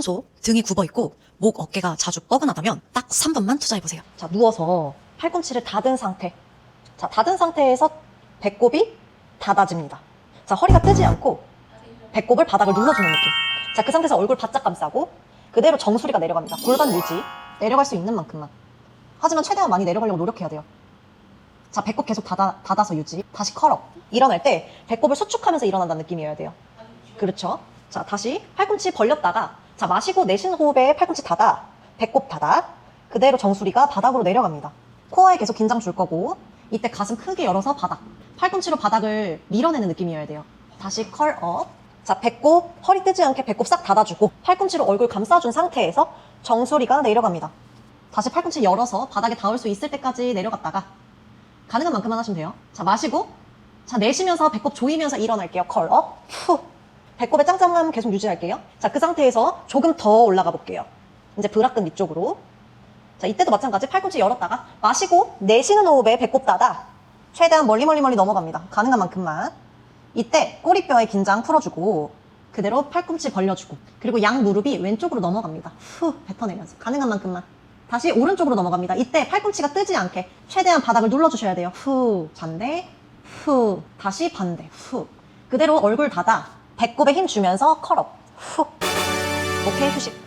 평소 등이 굽어 있고 목 어깨가 자주 뻐근하다면 딱 3분만 투자해 보세요. 자, 누워서 팔꿈치를 닫은 상태. 자, 닫은 상태에서 배꼽이 닫아집니다. 자, 허리가 뜨지 않고 배꼽을 바닥을 눌러주는 느낌. 자, 그 상태에서 얼굴 바짝 감싸고 그대로 정수리가 내려갑니다. 골반 유지. 내려갈 수 있는 만큼만. 하지만 최대한 많이 내려가려고 노력해야 돼요. 자, 배꼽 계속 닫아, 닫아서 유지. 다시 컬업. 일어날 때 배꼽을 수축하면서 일어난다는 느낌이어야 돼요. 그렇죠. 자, 다시 팔꿈치 벌렸다가 자, 마시고 내쉬는 호흡에 팔꿈치 닫아. 배꼽 닫아. 그대로 정수리가 바닥으로 내려갑니다. 코어에 계속 긴장 줄 거고 이때 가슴 크게 열어서 바닥. 팔꿈치로 바닥을 밀어내는 느낌이어야 돼요. 다시 컬업. 자, 배꼽 허리 뜨지 않게 배꼽 싹 닫아주고 팔꿈치로 얼굴 감싸준 상태에서 정수리가 내려갑니다. 다시 팔꿈치 열어서 바닥에 닿을 수 있을 때까지 내려갔다가 가능한 만큼만 하시면 돼요. 자, 마시고 자, 내쉬면서 배꼽 조이면서 일어날게요. 컬업. 후. 배꼽의 짱짱함 계속 유지할게요. 자, 그 상태에서 조금 더 올라가 볼게요. 이제 브라끈 위쪽으로. 자, 이때도 마찬가지 팔꿈치 열었다가 마시고 내쉬는 호흡에 배꼽 닫아 최대한 멀리 멀리 멀리 넘어갑니다. 가능한 만큼만. 이때 꼬리뼈의 긴장 풀어주고 그대로 팔꿈치 벌려주고 그리고 양 무릎이 왼쪽으로 넘어갑니다. 후 뱉어내면서 가능한 만큼만. 다시 오른쪽으로 넘어갑니다. 이때 팔꿈치가 뜨지 않게 최대한 바닥을 눌러주셔야 돼요. 후 반대 후 다시 반대 후 그대로 얼굴 닫아 배꼽에 힘 주면서 컬업. 후 오케이 휴식